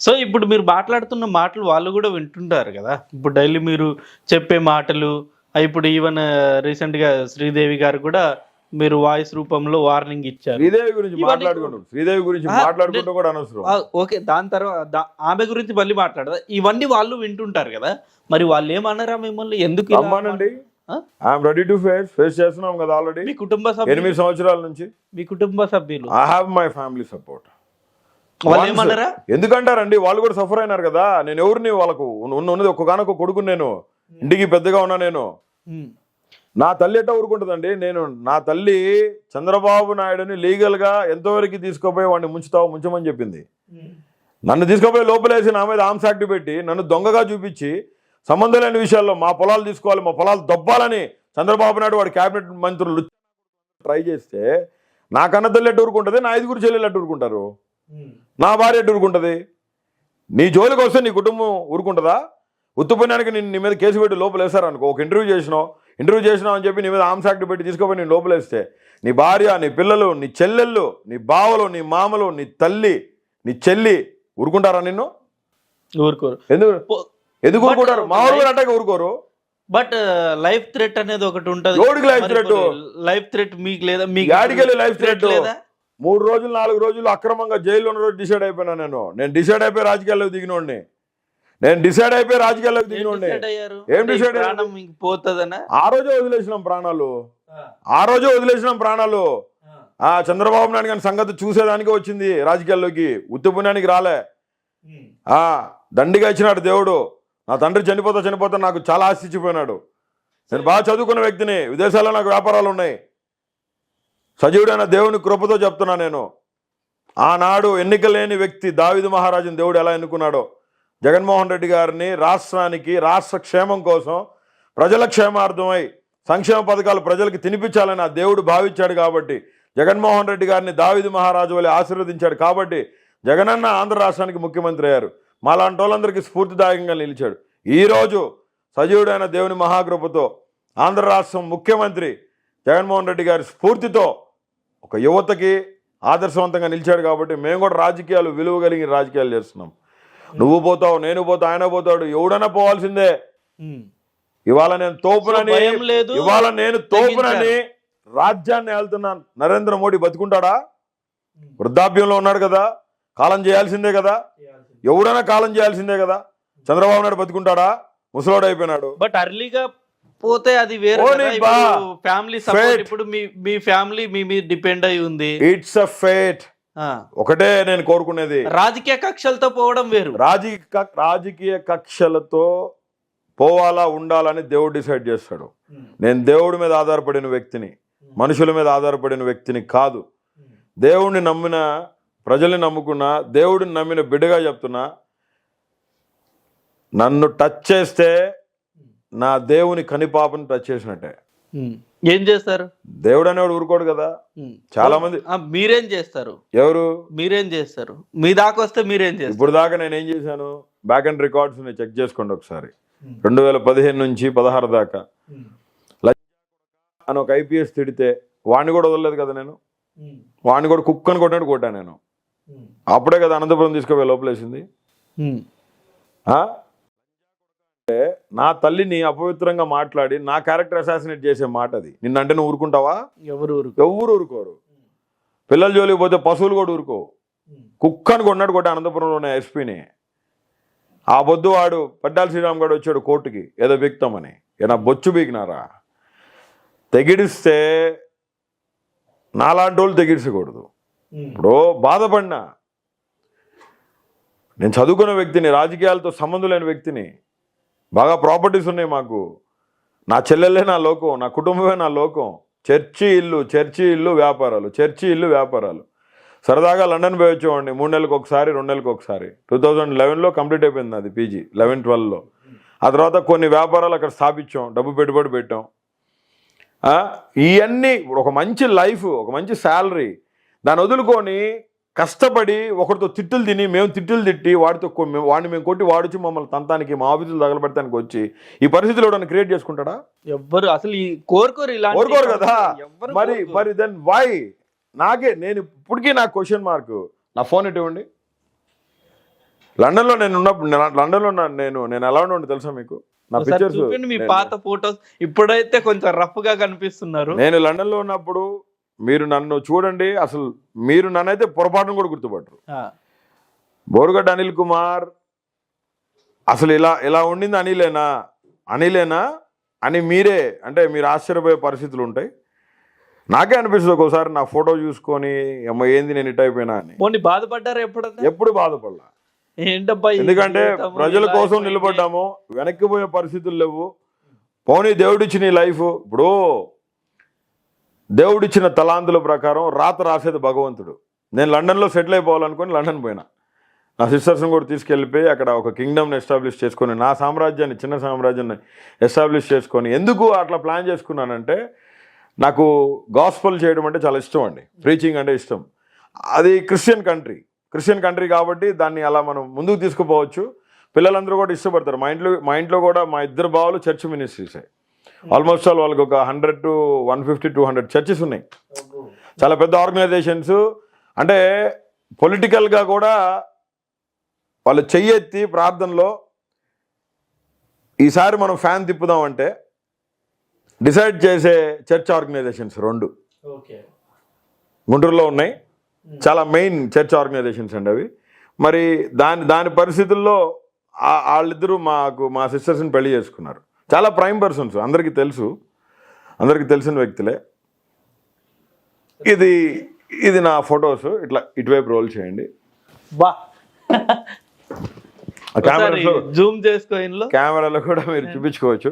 So ఇప్పుడు మీరు మాట్లాడుతున్న మాటలు వాళ్ళు కూడా వింటుంటారు కదా. ఇప్పుడు డైలీ మీరు చెప్పే మాటలు ఇప్పుడు ఈవెన్ రీసెంట్గా శ్రీదేవి గారు కూడా మీరు వాయిస్ రూపంలో వార్నింగ్ ఇచ్చారు. శ్రీదేవి గురించి మాట్లాడుకుంటూ. శ్రీదేవి గురించి మాట్లాడుకుంటూ కూడా అనవసరం. ఓకే దాని తర్వాత ఆమె గురించి మళ్ళీ మాట్లాడదా? ఇవన్నీ వాళ్ళు వింటుంటారు కదా. మరి వాళ్ళు ఏమన్నారా మిమ్మల్ని? ఎందుకు ఆ? I'm ready to face face చేస్తున్నాం కదా ఆల్రెడీ మీ కుటుంబ సభ్యులు. ఎనిమిది సంవత్సరాల నుంచి. మీ కుటుంబ సభ్యులు. I have my family support వాళ్ళు ఏమన్నారా? ఎందుకంటారండి? వాళ్ళు కూడా సఫర్ అయినారు కదా. నేను ఎవరిని వాళ్ళకు ఉన్న ఉన్నది ఒక్కగానొక్క కొడుకు నేను ఇంటికి పెద్దగా ఉన్నా నేను. ఉమ్. నా తల్లి ఎట్ట ఊరుకుంటుందండి? నేను నా తల్లి చంద్రబాబు నాయుడుని లీగల్గా ఎంతవరకు తీసుకుపోయి వాడిని ముంచుతావు ముంచమని చెప్పింది. నన్ను తీసుకుపోయి లోపలేసి నా మీద ఆర్మ్స్ యాక్ట్ పెట్టి నన్ను దొంగగా చూపించి సంబంధం లేని విషయాల్లో మా పొలాలు తీసుకోవాలి మా పొలాలు దొబ్బాలని చంద్రబాబు నాయుడు వాడి కేబినెట్ మంత్రులు ట్రై చేస్తే నా కన్న తల్లి ఎట్టు ఊరుకుంటుంది? నా ఐదుగురు చెల్లెలు ఎట్టు ఊరుకుంటారు? నా భార్య ఊరుకుంటుంది? నీ జోలికి వస్తే నీ కుటుంబం ఊరుకుంటుందా? ఉత్తుపుణ్యానికి నేను నీ మీద కేసు పెట్టి లోపలేస్తారు అనుకో ఒక ఇంటర్వ్యూ చేసినావు ఇంటర్వ్యూ చేసినావు అని చెప్పి నీ మీద ఆర్మ్స్ యాక్ట్ పెట్టి తీసుకుపోయి నేను లోపలేస్తే నీ భార్య నీ పిల్లలు నీ చెల్లెళ్ళు నీ బావలు నీ మామలు నీ తల్లి నీ చెల్లి ఊరుకుంటారా నిన్ను? ఊరుకోరు. ఎందుకు? ఎందుకు ఊరుకుంటారు? మా ఊరు అట్టాక ఊరుకోరు. బట్ లైఫ్ థ్రెట్ అనేది ఒకటి ఉంటది. life threat? లైఫ్ థ్రెట్ మీకు లేదా? మీకు life threat? లేదా? మూడు రోజులు నాలుగు రోజులు అక్రమంగా జైల్లో ఉన్న రోజు డిసైడ్ అయిపోయినా నేను. నేను డిసైడ్ అయిపోయి రాజకీయాల్లోకి దిగినోడిని. నేను డిసైడ్ అయిపోయి రాజకీయాల్లోకి దిగినోడిని. ఏం మీకు పోతుందనా? ఆ రోజే వదిలేసినాం ప్రాణాలు. ఆ. రోజే వదిలేసినాం ప్రాణాలు. ఆ. చంద్రబాబు నాయుడు గారి సంగతి చూసేదానికి వచ్చింది రాజకీయాల్లోకి. ఉత్తిపుణ్యానికి రాలే. ఆ దండిగా ఇచ్చినాడు దేవుడు. నా తండ్రి చనిపోతా చనిపోతా నాకు చాలా ఆస్తి ఇచ్చిపోయినాడు నేను బాగా చదువుకున్న వ్యక్తిని. విదేశాల్లో నాకు వ్యాపారాలు ఉన్నాయి. సజీవుడైన దేవుని కృపతో చెప్తున్నా నేను. ఆనాడు ఎన్నిక లేని వ్యక్తి దావిది మహారాజుని దేవుడు ఎలా ఎన్నుకున్నాడో? జగన్మోహన్ రెడ్డి గారిని రాష్ట్రానికి రాష్ట్ర క్షేమం కోసం ప్రజల క్షేమార్థమై సంక్షేమ పథకాలు ప్రజలకు తినిపించాలని ఆ దేవుడు భావించాడు కాబట్టి జగన్మోహన్ రెడ్డి గారిని దావిది మహారాజు వలె ఆశీర్వదించాడు కాబట్టి జగనన్న ఆంధ్ర రాష్ట్రానికి ముఖ్యమంత్రి అయ్యారు. మాలాంటి వాళ్ళందరికీ స్ఫూర్తిదాయకంగా నిలిచాడు. ఈరోజు సజీవుడైన దేవుని మహాకృపతో ఆంధ్ర రాష్ట్రం ముఖ్యమంత్రి జగన్మోహన్ రెడ్డి గారి స్ఫూర్తితో ఒక యువతకి ఆదర్శవంతంగా నిలిచాడు కాబట్టి మేము కూడా రాజకీయాలు విలువ కలిగిన రాజకీయాలు చేస్తున్నాం. నువ్వు పోతావు నేను పోతావు ఆయన పోతాడు ఎవడైనా పోవాల్సిందే. ఉమ్. ఇవాళ నేను తోపునని ఇవాళ నేను తోపునని. రాజ్యాన్ని వెళ్తున్నాను నరేంద్ర మోడీ బతుకుంటాడా? వృద్ధాప్యంలో ఉన్నాడు కదా కాలం చేయాల్సిందే కదా. ఎవడైనా కాలం చేయాల్సిందే కదా. చంద్రబాబు నాయుడు బతుకుంటాడా? ముసలోడు అయిపోయినాడు. బట్ అర్లీగా పోతే అది వేరే. Family support. ఇప్పుడు మీ మీ ఫ్యామిలీ మీ మీద డిపెండ్ అయి ఉంది. It's a fate. ఒకటే నేను కోరుకునేది. రాజకీయ కక్షలతో పోవడం వేరు. రాజకీయ రాజకీయ కక్షలతో పోవాలా ఉండాలని దేవుడు డిసైడ్ చేస్తాడు. నేను దేవుడి మీద ఆధారపడిన వ్యక్తిని మనుషుల మీద ఆధారపడిన వ్యక్తిని కాదు. దేవుడిని నమ్మిన ప్రజల్ని నమ్ముకున్నా దేవుడిని నమ్మిన బిడ్డగా చెప్తున్నా నన్ను టచ్ చేస్తే నా దేవుని కనిపాపని టచ్ చేసినట్టే. ఏం చేస్తారు? దేవుడు అనేవాడు ఊరుకోడు కదా. చాలా మంది మీరేం చేస్తారు? ఎవరు? మీరేం చేస్తారు? మీ దాకా వస్తే మీరేం చేస్తారు? ఇప్పుడు దాకా నేను ఏం చేశాను? బ్యాక్ అండ్ రికార్డ్స్ చెక్ చేసుకోండి ఒకసారి. రెండు వేల పదిహేను నుంచి పదహారు దాకా. అని ఒక ఐపీఎస్ తిడితే వాడిని కూడా వదలలేదు కదా నేను? వాడిని కూడా కుక్కని కొట్టినట్టు కొట్టాను నేను. అప్పుడే కదా అనంతపురం తీసుకుపోయి లోపలేసింది. నా తల్లిని అపవిత్రంగా మాట్లాడి నా క్యారెక్టర్ అసాసినేట్ చేసే మాట అది. నిన్నంటే నువ్వు ఊరుకుంటావా? ఎవరు ఎవరు ఊరుకోరు? పిల్లల జోలికి పోతే పశువులు కూడా ఊరుకో కుక్కని కొన్నాడు కొట్టే అనంతపురంలో ఉన్న ఎస్పీని ఆ పొద్దు వాడు పడ్డాల శ్రీరామ్ గారు వచ్చాడు కోర్టుకి ఏదో వ్యక్తమని. ఏనా బొచ్చు బీకినారా తెగిడిస్తే నాలాంటి వాళ్ళు తెగిడిచకూడదు ఇప్పుడు బాధపడినా. నేను చదువుకున్న వ్యక్తిని రాజకీయాలతో సంబంధం లేని వ్యక్తిని బాగా ప్రాపర్టీస్ ఉన్నాయి మాకు. నా చెల్లెలే నా లోకం నా కుటుంబమే నా లోకం. చర్చి ఇల్లు చర్చి ఇల్లు వ్యాపారాలు చర్చి ఇల్లు వ్యాపారాలు. సరదాగా లండన్ పోయి వచ్చేవాడిని మూడు నెలలకు ఒకసారి రెండు నెలలకు ఒకసారి. టూ థౌజండ్ లెవెన్లో కంప్లీట్ అయిపోయింది అది పీజీ లెవెన్ ట్వెల్వ్లో. ఆ తర్వాత కొన్ని వ్యాపారాలు అక్కడ స్థాపించాం డబ్బు పెట్టుబడి పెట్టాం. ఇవన్నీ ఒక మంచి లైఫ్ ఒక మంచి శాలరీ. దాన్ని వదులుకొని కష్టపడి ఒకరితో తిట్టులు తిని మేము తిట్టులు తిట్టి వాడితో వాడిని మేము కొట్టి వాడిచి మమ్మల్ని తంతానికి మా ఆఫీసులు తగలబెడతానికి వచ్చి ఈ పరిస్థితిలో ఎవడన్నా క్రియేట్ చేసుకుంటాడా? ఎవ్వరు అసలు ఈ కోరుకోరు ఇలాంటి కోరుకోరు కదా? మరి. మరి దెన్ వై నాకే నేను ఇప్పటికీ నా క్వశ్చన్ మార్క్ నా ఫోన్ ఇటు ఇవ్వండి లండన్లో నేను ఉన్నప్పుడు నేను- లండన్లో నేను నేను ఎలా ఉండి తెలుసా మీకు? నా పిక్చర్స్ మీ పాత ఫొటోస్ ఇప్పుడైతే కొంచెం రఫ్గా కనిపిస్తున్నారు. నేను లండన్లో ఉన్నప్పుడు మీరు నన్ను చూడండి అసలు మీరు నన్నైతే పొరపాటును కూడా గుర్తుపట్టరు. బోరుగడ్డ అనిల్ కుమార్ అసలు ఇలా ఇలా ఉండింది అనిలేనా? అనిలేనా? అని మీరే అంటే మీరు ఆశ్చర్యపోయే పరిస్థితులు ఉంటాయి. నాకే అనిపిస్తుంది ఒక్కోసారి నా ఫోటో చూసుకొని అమ్మ ఏంది నేను ఇట్ అయిపోయినా అని. పోనీ బాధపడ్డారా ఎప్పుడన్నా? ఎప్పుడు బాధపడలా. ఏంటబ్బా ఎందుకంటే ప్రజల కోసం. నిలబడ్డాము వెనక్కిపోయే పరిస్థితులు లేవు. పోనీ దేవుడిచ్చిన ఈ లైఫ్ ఇప్పుడు దేవుడిచ్చిన తలాంతుల ప్రకారం రాత రాసేది భగవంతుడు. నేను లండన్లో సెటిల్ అయిపోవాలనుకొని లండన్ పోయినా. నా సిస్టర్స్ని కూడా తీసుకెళ్ళిపోయి అక్కడ ఒక కింగ్డమ్ని ఎస్టాబ్లిష్ చేసుకొని నా సామ్రాజ్యాన్ని చిన్న సామ్రాజ్యాన్ని ఎస్టాబ్లిష్ చేసుకొని ఎందుకు అట్లా ప్లాన్ చేసుకున్నానంటే నాకు గాస్పల్ చేయడం అంటే చాలా ఇష్టం అండి. ప్రీచింగ్ అంటే ఇష్టం. అది క్రిస్టియన్ కంట్రీ. క్రిస్టియన్ కంట్రీ కాబట్టి దాన్ని అలా మనం ముందుకు తీసుకుపోవచ్చు. పిల్లలందరూ కూడా ఇష్టపడతారు. మా ఇంట్లో మా ఇంట్లో కూడా మా ఇద్దరు బావులు చర్చ్ మినిస్ట్రీసే. ఆల్మోస్ట్ ఆల్ వాళ్ళకి ఒక hundred to one fifty two hundred churches ఉన్నాయి. చాలా పెద్ద ఆర్గనైజేషన్స్. అంటే పొలిటికల్గా కూడా వాళ్ళు చెయ్యెత్తి ప్రార్థనలో ఈసారి మనం ఫ్యాన్ తిప్పుదామంటే డిసైడ్ చేసే చర్చ్ ఆర్గనైజేషన్స్ రెండు. ఓకే. గుంటూరులో ఉన్నాయి. చాలా మెయిన్ చర్చ్ ఆర్గనైజేషన్స్ అండి అవి. మరి దాని దాని పరిస్థితుల్లో వాళ్ళిద్దరూ మాకు మా సిస్టర్స్ని పెళ్ళి చేసుకున్నారు. చాలా ప్రైమ్ పర్సన్స్ అందరికీ తెలుసు. అందరికీ తెలిసిన వ్యక్తులే. ఇది ఇది నా ఫొటోస్ ఇట్లా ఇటువైపు రోల్ చేయండి. బా. కెమెరాలో జూమ్ చేసుకో ఇందులో. కెమెరాలో కూడా మీరు చూపించుకోవచ్చు.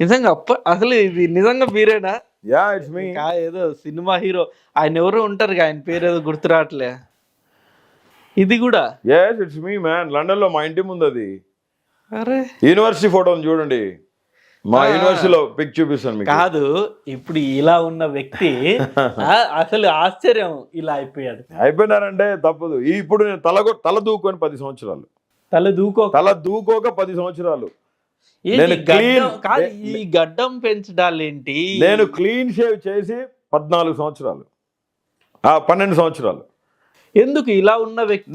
నిజంగా అప్ప అసలు ఇది నిజంగా మీరేనా? యా ఇట్స్ మీ ఏదో సినిమా హీరో. ఆయన ఎవరో ఉంటారు ఆయన పేరు ఏదో గుర్తు రావట్లే ఇది కూడా? ఎస్ ఇట్స్ మీ మ్యాన్ లండన్లో మా ఇంటి ముందు అది యూనివర్సిటీ ఫోటోని చూడండి. మా యూనివర్సిటీలో పిక్ చూపిస్తాను మీకు. కాదు ఇప్పుడు ఇలా ఉన్న వ్యక్తి అసలు ఆశ్చర్యం ఇలా అయిపోయాడు. అయిపోయినారంటే తప్పదు. ఇప్పుడు నేను తల తల దూకొని పది సంవత్సరాలు. తల దూకో. తల దూకోక పది సంవత్సరాలు. నేను కాదు ఈ గడ్డం పెంచడాలేంటి? నేను క్లీన్ షేవ్ చేసి పద్నాలుగు సంవత్సరాలు. పన్నెండు సంవత్సరాలు. ఎందుకు ఇలా ఉన్న వ్యక్తి?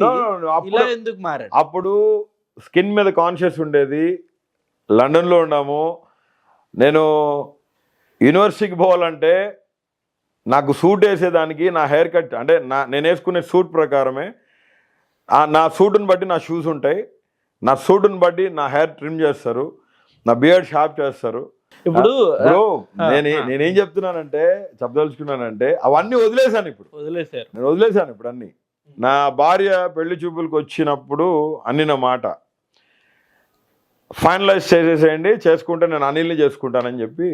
ఇలా ఎందుకు మారాడు? అప్పుడు స్కిన్ మీద కాన్షియస్ ఉండేది. లండన్లో ఉన్నాము. నేను యూనివర్సిటీకి పోవాలంటే నాకు సూట్ వేసేదానికి నా హెయిర్ కట్ అంటే నా నేను వేసుకునే సూట్ ప్రకారమే. నా సూట్ని బట్టి నా షూస్ ఉంటాయి. నా సూట్ని బట్టి నా హెయిర్ ట్రిమ్ చేస్తారు. నా బియర్డ్ షార్ప్ చేస్తారు. ఇప్పుడు నేను నేనేం చెప్తున్నానంటే చెప్పదలుచుకున్నానంటే అవన్నీ వదిలేశాను ఇప్పుడు. వదిలేశారు. నేను వదిలేశాను ఇప్పుడు అన్ని. నా భార్య పెళ్ళి చూపులకు వచ్చినప్పుడు అన్నిన మాట. ఫైనలైజ్ చేసేసేయండి చేసుకుంటే నేను అనిల్ని చేసుకుంటానని చెప్పి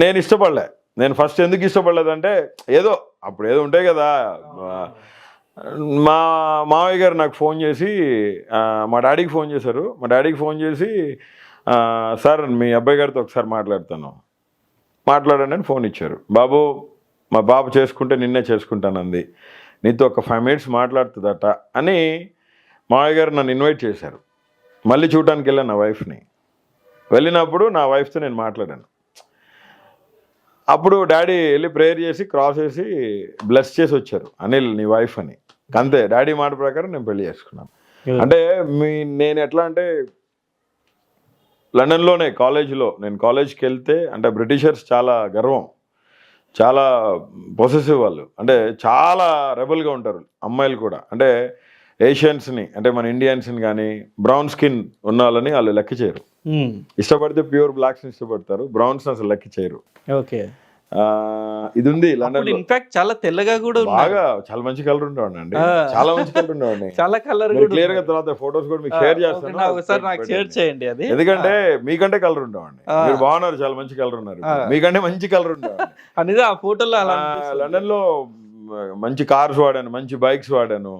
నేను ఇష్టపడలే. నేను ఫస్ట్ ఎందుకు ఇష్టపడలేదంటే ఏదో అప్పుడు ఏదో ఉంటాయి కదా మా మావయ్య గారు నాకు ఫోన్ చేసి మా డాడీకి ఫోన్ చేశారు. మా డాడీకి ఫోన్ చేసి సార్ మీ అబ్బాయి గారితో ఒకసారి మాట్లాడతాను. మాట్లాడండి అని ఫోన్ ఇచ్చారు. బాబు మా బాబు చేసుకుంటే నిన్నే చేసుకుంటానంది. నీతో ఒక ఫైవ్ మినిట్స్ మాట్లాడుతుందట అని మావయ్య గారు నన్ను ఇన్వైట్ చేశారు. మళ్ళీ చూడటానికి వెళ్ళాను నా వైఫ్ని. వెళ్ళినప్పుడు నా వైఫ్తో నేను మాట్లాడాను. అప్పుడు డాడీ వెళ్ళి ప్రేయర్ చేసి క్రాస్ చేసి బ్లెస్ చేసి వచ్చారు. అనిల్ నీ వైఫ్ అని. అంతే డాడీ మాట ప్రకారం నేను పెళ్ళి చేసుకున్నాను. అంటే మీ నేను ఎట్లా అంటే లండన్లోనే కాలేజీలో. నేను కాలేజ్కి వెళ్తే అంటే బ్రిటిషర్స్ చాలా గర్వం. చాలా పొసెసివ్ వాళ్ళు. అంటే చాలా రెబల్గా ఉంటారు అమ్మాయిలు కూడా. అంటే ఏషియన్స్ని అంటే మన ఇండియన్స్ని కానీ బ్రౌన్ స్కిన్ ఉన్న వాళ్ళని వాళ్ళు లెక్క చేయరు. ఉమ్, ఇష్టపడితే ప్యూర్ బ్లాక్స్ని ఇష్టపడతారు బ్రౌన్స్ అసలు లెక్క చేయరు. ఓకే. ఆ, ఇది ఉంది లండన్లో ఇన్ఫాక్ట్ చాలా తెల్లగా కూడా ఉన్నారు బాగా చాలా మంచి కలర్ ఉండేవాడిని ఆ. చాలా మంచి కలర్ ఉండేవాడిని. చాలా కలర్ క్లియర్గా. తర్వాత ఫోటోస్ కూడా మీకు షేర్ చేస్తాను. ఒకసారి నాకు షేర్. చేయండి. అది. ఎందుకంటే మీకంటే కలర్ ఉండేవాడిని. ఆ. మీరు బాగున్నారు చాలా మంచి కలర్ ఉన్నారు. మీకంటే మంచి కలర్ ఉండేవాడిని. అనేది ఆ ఫోటోలో. లండన్లో మంచి కార్స్ వాడాను మంచి బైక్స్ వాడాను.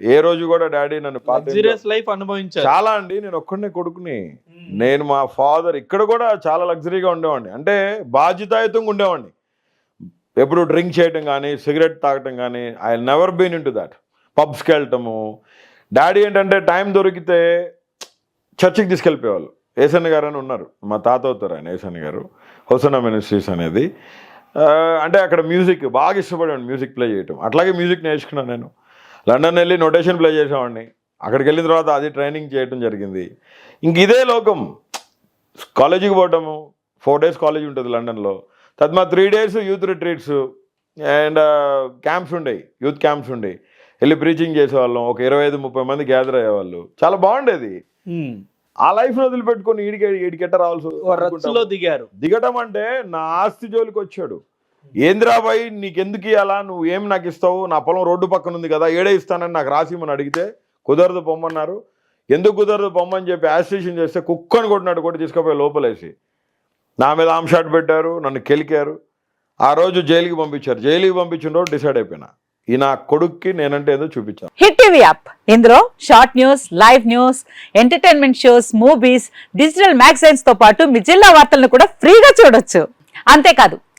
ఏ రోజు కూడా డాడీ నన్ను లగ్జరియస్ లైఫ్ అనుభవించారు. చాలా అండి నేను ఒక్కడనే కొడుకుని. నేను మా ఫాదర్ ఇక్కడ కూడా చాలా లగ్జరీగా ఉండేవాడిని. అంటే బాధ్యతాయుతంగా ఉండేవాడిని. ఎప్పుడు డ్రింక్ చేయటం కానీ సిగరెట్ తాగటం కానీ I never been into that పబ్స్కి వెళ్ళటము డాడీ ఏంటంటే టైం దొరికితే చర్చికి తీసుకెళ్ళిపోయేవాళ్ళు. ఏసన్న గారు అని ఉన్నారు. మా తాత అవుతారు ఆయన ఏసన్న గారు. హొసనా మినిస్ట్రీస్ అనేది. అంటే అక్కడ మ్యూజిక్ బాగా ఇష్టపడేవాడిని మ్యూజిక్ ప్లే చేయటం. అట్లాగే మ్యూజిక్ నేర్చుకున్నాను నేను. లండన్ వెళ్ళి నోటేషన్ ప్లే చేసేవాడిని. అక్కడికి వెళ్ళిన తర్వాత అది ట్రైనింగ్ చేయడం జరిగింది. ఇంక ఇదే లోకం. కాలేజీకి పోవటము. ఫోర్ డేస్ కాలేజ్ ఉంటుంది లండన్లో. తద్మా three days youth retreats and camps ఉండేవి యూత్ క్యాంప్స్ ఉండేవి వెళ్ళి ప్రీచింగ్ చేసేవాళ్ళం. ఒక ఇరవై ఐదు ముప్పై మంది గ్యాదర్ అయ్యేవాళ్ళు. చాలా బాగుండేది. ఆ లైఫ్ని వదిలిపెట్టుకొని ఈడికి ఈడికెట్ట రావాల్సి దిగారు. దిగటం అంటే నా ఆస్తి జోలికి వచ్చాడు. ఏంద్రాబాయ్ నీకెందుకు ఇవ్వాలా నువ్వు ఏం నాకు ఇస్తావు? నా పొలం రోడ్డు పక్కన ఉంది కదా ఏడే ఇస్తానని నాకు రాసిమని అడిగితే కుదరదు పొమ్మన్నారు. ఎందుకు కుదరదు పొమ్మని చెప్పి యాజిటేషన్ చేస్తే కుక్కని కొట్టినట్టు కొట్టి తీసుకుపోయి లోపలేసి. నా మీద ఆమ్షాట్ పెట్టారు నన్ను కెలికారు. ఆ రోజు జైలుకి పంపించారు. జైలుకి పంపించిన రోజు డిసైడ్ అయిపోయినా. ఈ నా కొడుక్కి నేనంటే ఏదో చూపించాను. Hit TV app. ఇందులో short news live news entertainment shows movies digital మ్యాగజైన్స్తో పాటు మీ జిల్లా వార్తలను కూడా ఫ్రీగా చూడొచ్చు. అంతేకాదు